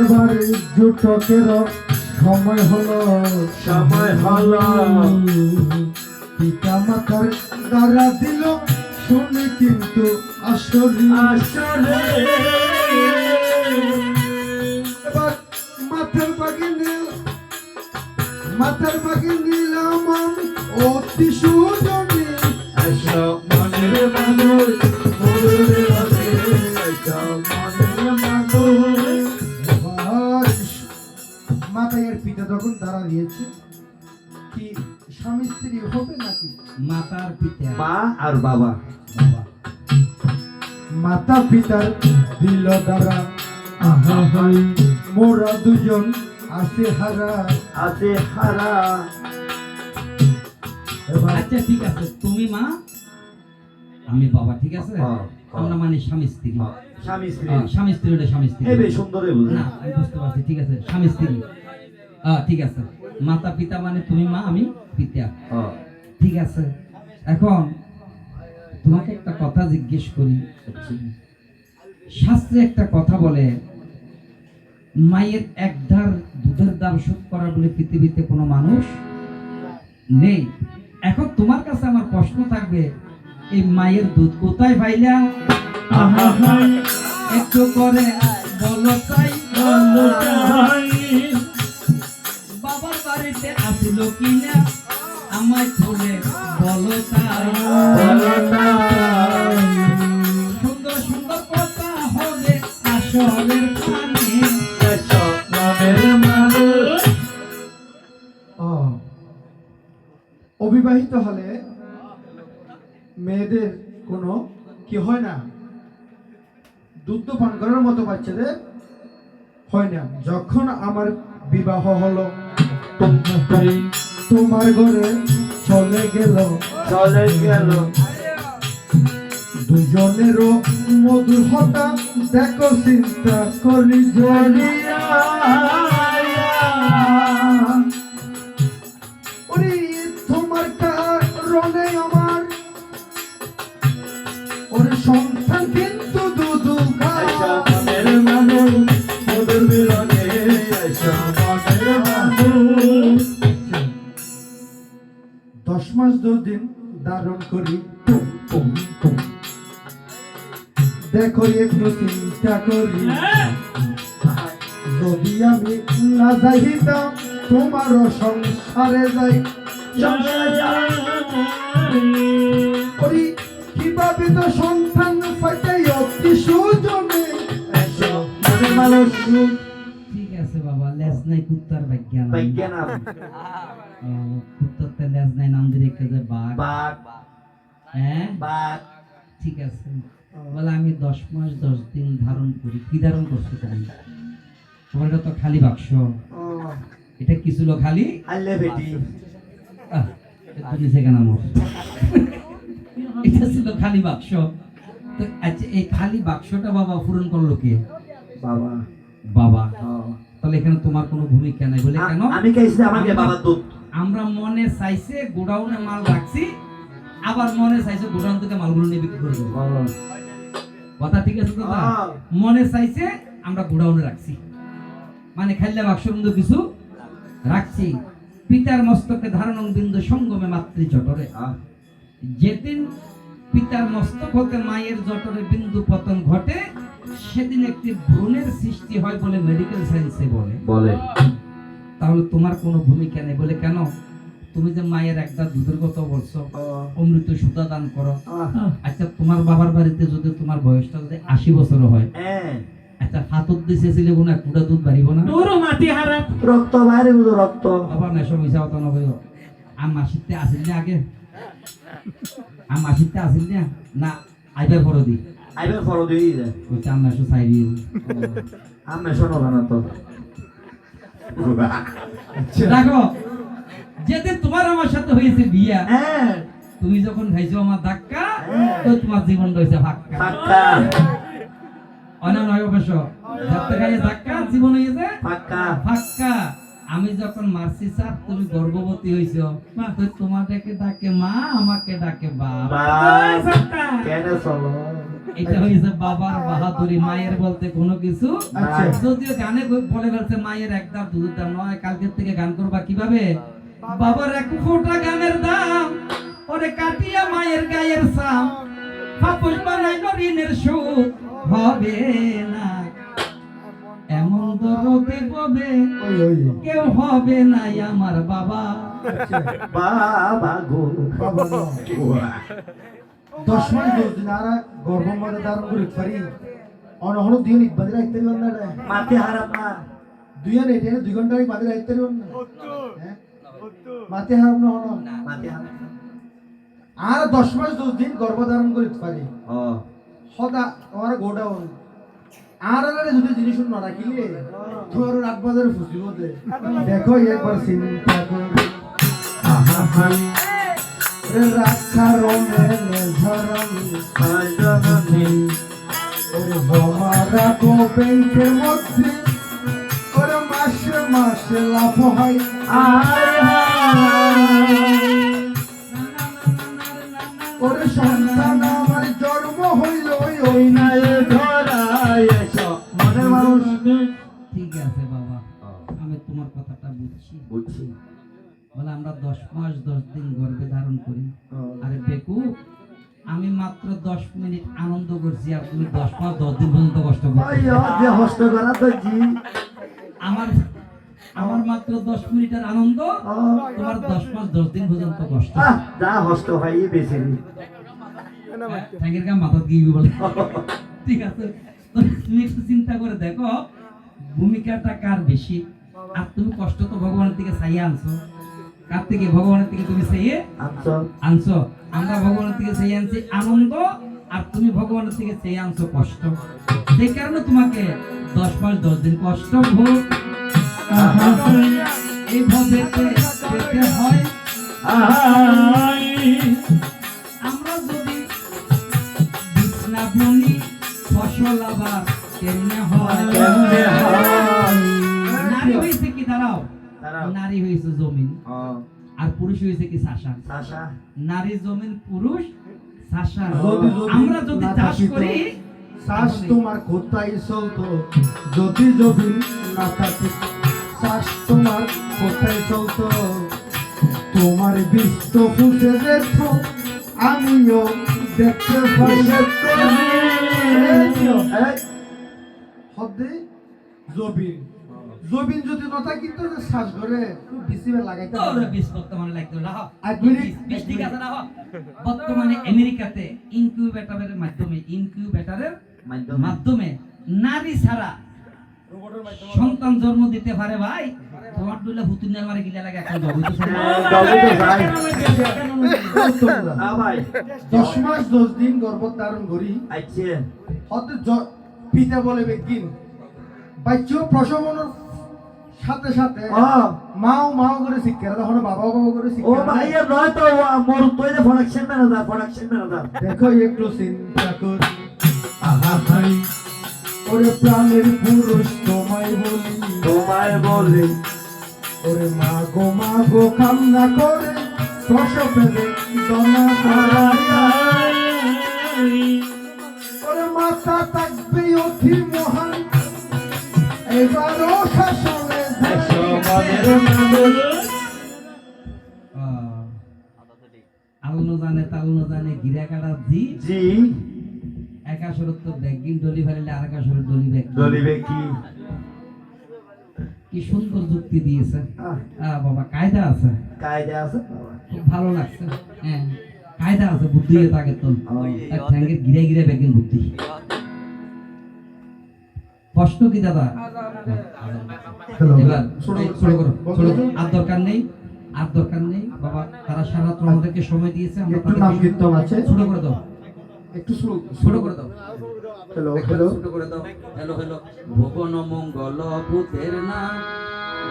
এবারে জুটকের সময় হলো সময় হলো। পিতা মাতার দ্বারা দিল শুনে কিন্তু আসলে এবার মাথার বাগে নিল মাথার বাগে নিলাম আমি। অতি সুজনে এসব মনের মানুষ মনের মাতাইয়ের পিতা যখন দাঁড়া দিয়েছে কি স্বামী স্ত্রী হবে নাকি? মাতার পিতা। মা আর বাবা। বাবা মাতা পিতার দিল দ্বারা। মোরা দুজন আছে হারা আছে হারা। আচ্ছা ঠিক আছে। তুমি মা আমি বাবা ঠিক আছে? হ্যাঁ, আমরা মানে স্বামী স্ত্রী। হ্যাঁ, স্বামী স্ত্রী। হ্যাঁ, স্বামী স্ত্রী স্বামী স্ত্রী। হেবে সুন্দরে না আমি বুঝতে পারছি ঠিক আছে। স্বামী স্ত্রী। ঠিক আছে। মাতা পিতা মানে তুমি মা আমি পিতা। হ্যাঁ, ঠিক আছে। এখন তোমাকে একটা কথা জিজ্ঞেস করি। শাস্ত্রে একটা কথা বলে মায়ের এক ধার দুধের দাম শোধ করা বলে পৃথিবীতে কোনো মানুষ নেই। এখন তোমার কাছে আমার প্রশ্ন থাকবে এই মায়ের দুধ কোথায় পাইলা? একটু করে বলো চাই বাবার বাড়িতে আসিল কিনা? আমায় খুলে বলো তাই। সুন্দর হলে মেয়েদের কোনো কি হয় না? দুধ পান করার মতো বাচ্চাদের হয় না। যখন আমার বিবাহ হলো তোমার ঘরে চলে গেল। চলে গেল। দুজনেরও মধুর হতা দেখো চিন্তা করি জড়িয়া ওরে সন্তান কিন্তু দুধু এসব মানুষ মধুর মিলনে এসব মনের মানুষ। দশ মাস দশ দিন ধারণ করি। দেখো একটু চিন্তা করি। যদি আমি না যাইতাম তোমার সংসারে যাই। করি। কীভাবে তো সন্তান পাইতাই অতি সুজনে? এসব মনের মানুষ ঠিক আছে বাবা লেজ নাই কুত্তার বিজ্ঞান ও, কুত্তার লেজ নাই নাম দিয়ে রেখে বাঘ? বাঘ। হ্যাঁ? বাঘ। ঠিক আছে। বলে আমি দশ মাস দশ দিন ধারণ করি। কি ধারণ করছ তুমি? তোমার এটা তো খালি বাক্স। এটা কি ছিল খালি? আল্লে বেটি। এটা নিচে আমার এটা ছিল খালি বাক্স। তো আচ্ছা এই খালি বাক্সটা বাবা পূরণ করল কে? বাবা। বাবা। তাহলে এখানে তোমার কোনো ভূমিকা নাই বলে কেন? আমি আমাকে বাবা দুধ। আমরা মনে চাইছে গোডাউনে মাল রাখছি আবার মনে চাইছে গোডাউন থেকে মালগুলো নিয়ে বিক্রি করে দেবো। কথা ঠিক আছে তো। মনে চাইছে আমরা গোডাউনে রাখছি। মানে খাইলে বাক্সর মধ্যে কিছু? রাখছি। পিতার মস্তকে ধারণ বিন্দু সঙ্গমে মাতৃ জটরে যেদিন পিতার মস্তক হতে মায়ের জটরে বিন্দু পতন ঘটে সেদিন একটি ভ্রূণের সৃষ্টি হয় বলে মেডিকেল সায়েন্সে বলে। বলে। তাহলে তোমার কোনো ভূমিকা নেই বলে কেন? তুমি যে মায়ের একটা দুধের কথা বলছো অমৃত সুতা দান করো। আচ্ছা তোমার বাবার বাড়িতে যদি তোমার বয়সটা যদি আশি বছর হয় হ্যাঁ। আচ্ছা হাতত দিছেছিলে কোনো এক ফুটা দুধ বাড়িব না? রক্ত বাইরে রক্ত। বাবা নেশো মিশা কথা নবে আম মাসিতে আসিল আগে। আম মাসিতে আসিল না না আইবার পর দি আইবার দিয়ে যায় ওই চার নেশো চাইরি আমি শোনো না তো। দেখো যেদিন তোমার আমার সাথে হয়েছে বিয়া হ্যাঁ। তুমি যখন খাইছো আমার ধাক্কা হ্যাঁ। তো তোমার জীবন রয়েছে ফাক্কা অন্য নয় অবশ্য যাতে খাইয়ে ধাক্কা জীবন হয়েছে পাক্কা ফাক্কা আমি যখন মারছি স্যার তুমি গর্ভবতী হইছো। তো তোমাকে ডাকে মা আমাকে ডাকে বাবা কেন চলো? এটা হয়েছে বাবার বাহাদুরি মায়ের বলতে কোনো কিছু আচ্ছা। যদিও গানে বলে ফেলছে মায়ের এক দাম দুধের দাম নয় কালকের থেকে গান করবা কীভাবে? বাবার এক ফোঁটা গানের দাম ওরে কাটিয়া মায়ের গায়ের সাম। ফাপুস বানাইল ঋণের সুদ হবে না। ওই ওই কেউ হবে না আমার বাবা। বাবা গো। দশ মাস দশ দিন আর গর্ভম মাঝে ধারণ করে পারি অনহন দুই ইট বাজে রাখতে পারবেন না। মাতে হারাম না। দুই এনে এটা দুই ঘণ্টা বাজে রাখতে পারবেন না। হ্যাঁ? মাতে হারাম না হন মাতে হারাম। আর দশ মাস দশ দিন গর্ভধারণ করে পারি সদা আমার গোডাউন। আর আরে যদি জিনিস না রাখিলে তোর রাত বাজারে ফুসিব দেখো একবার চিন্তা করে। সন্তান ঠিক আছে বাবা আমি তোমার কথাটা বুঝছি। বুঝছি। বলে আমরা দশ মাস দশ দিন গর্ভে ধারণ করি। আরে বেকু আমি মাত্র দশ মিনিট আনন্দ করছি আর তুমি দশ মাস দশ দিন পর্যন্ত কষ্ট করা তো জি আমার আমার মাত্র দশ মিনিটের আনন্দ তোমার দশ মাস দশ দিন পর্যন্ত কষ্ট। যা হস্ত হয় বেশি। ঠ্যাঙ্গের মাথা বলে। ঠিক আছে। তুমি একটু চিন্তা করে দেখো ভূমিকাটা কার বেশি? আর তুমি কষ্ট তো ভগবানের থেকে চাইয়ে আনছো। কার থেকে? ভগবানের থেকে তুমি চাইয়ে আনছো। আমরা ভগবানের থেকে চেয়ে আনছি আনন্দ আর তুমি ভগবানের থেকে চেয়ে আনছো কষ্ট। সেই কারণে তোমাকে দশ মাস দশ দিন কষ্ট ভোগ। এইভাবে পেতে হয়। আমরা যদি বিছনা বুনি ফসল আবার কেমনে হয়? কেমনে হয়? নারী কি? দাঁড়াও। নারী জমিন। আর পুরুষ হয়েছে কি শাসা নারী জমিন পুরুষ শাসা আমরা যদি চাষ করি শ্বাস তোমার কোথায় চলতো? যদি না থাকি শ্বাস তোমার কোথায় চলতো? তোমার ফুটে দেখো আমিও দেখতে পাই জবিন। জবিন যদি না থাকিত শ্বাস করে খুব বেশি লাগাইতে। বিষ বর্তমানে লাগতো রাহ আর দুই বিষ ঠিক আছে রাহ বর্তমানে আমেরিকাতে ইনকিউবেটরের মাধ্যমে ইনকিউবেটরের মাধ্যমে। মাধ্যমে নারী ছাড়া সন্তান জন্ম দিতে পারে ভাই। তোমার দুলে ভুতুন মারে গিলা লাগে এখন জগৎ হ্যাঁ, তো ভাই। দশ মাস দশ দিন গর্ভ ধারণ করি। আইছে হতে পিতা বলে বেগিন। বাচ্চ প্রসবনের সাথে সাথে মাও মাও করে শিক্ষা তখন বাবা বাবা করে শিক্ষা ও ভাই নয় তো মোর তুই যে প্রোডাকশন ম্যানেজার প্রোডাকশন ম্যানেজার দেখো একটু চিন্তা কর। আহা ভাই ওরে প্রাণের পুরুষ তোমায় বলি। তোমায় বলে। ওরে মা গো মা গো কান্না করে প্রসবেদে দনা ওরে মাতা থাকবে অতি মহান। এবারও শাসনে আল্লো জানে তাল্লো জানে গিরা কাটা জি। জি। একা তো ব্যাগিন ডলি ফেলে আর একা শরৎ ডলি ব্যাগ দলিবে কি কি সুন্দর যুক্তি দিয়েছে। আহ, বাবা কায়দা আছে। কায়দা আছে খুব ভালো লাগছে। হ্যাঁ কায়দা আছে বুদ্ধি থাকে তো ঠ্যাঙ্গের গিরে গিরে বেগিন বুদ্ধি। কষ্ট কি দাদা? এবার এই করো আর দরকার নেই আর দরকার নেই। বাবা তারা সারা আমাদেরকে সময় দিয়েছে আমরা নাম কীর্তন আছে? ছোট করে দাও। একটু ছোট করে দাও। Hello hello hello hello Bhuban Mangal ভূতের নাম।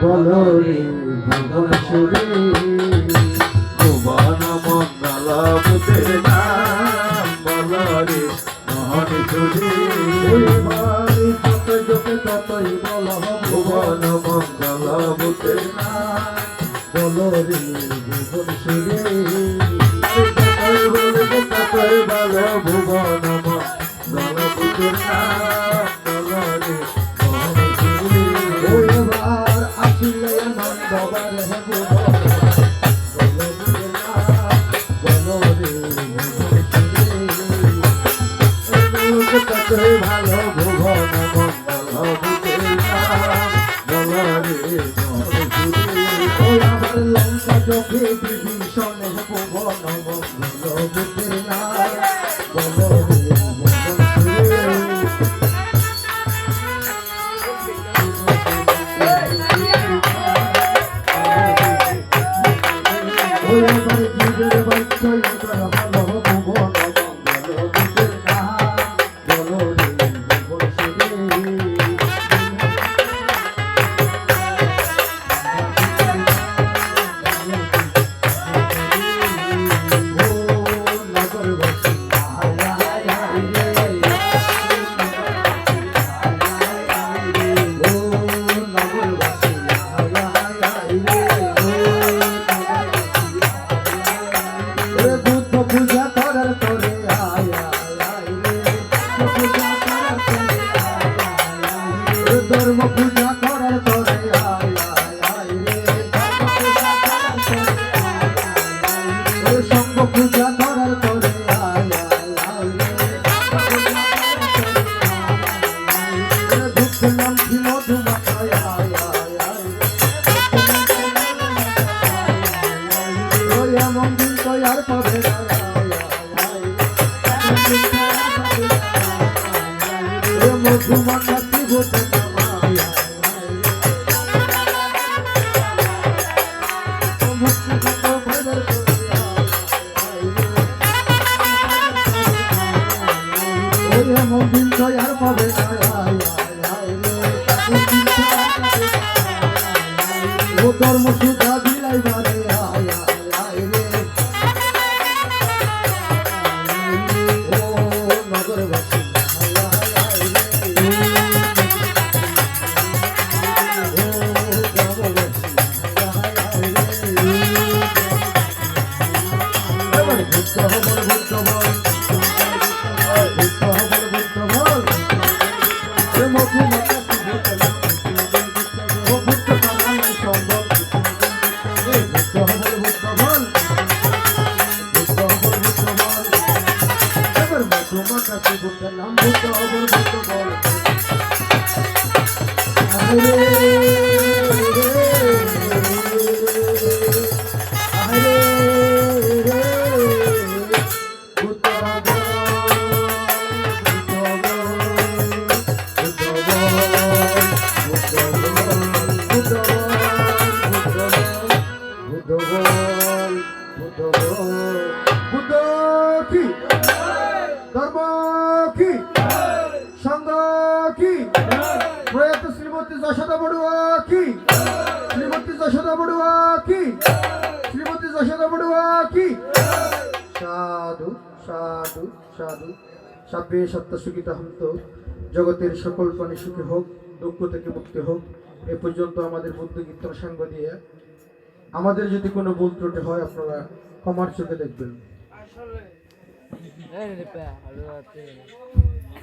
বল রে ভুবন সুরে। ভুবন মঙ্গল ভূতের নাম। বল রে মহন সুরে। ততই বল ভুবন মঙ্গল ভূতের নাম। বল রে ভুবন সুরে। Good people. কি? শ্রীমতী যশোদা বড়ুয়া কি? শ্রীমতী যশোদা বড়ুয়া কি? সাধু সাধু সাধু। সাব্বে সত্তা সুখিতা হন্ত জগতের সকল প্রাণী সুখী হোক, দুঃখ থেকে মুক্তি হোক। এ পর্যন্ত আমাদের বুদ্ধ কীর্তন সাঙ্গ দিয়ে। আমাদের যদি কোনো ভুল ত্রুটি হয়, আপনারা ক্ষমার চোখে দেখবেন।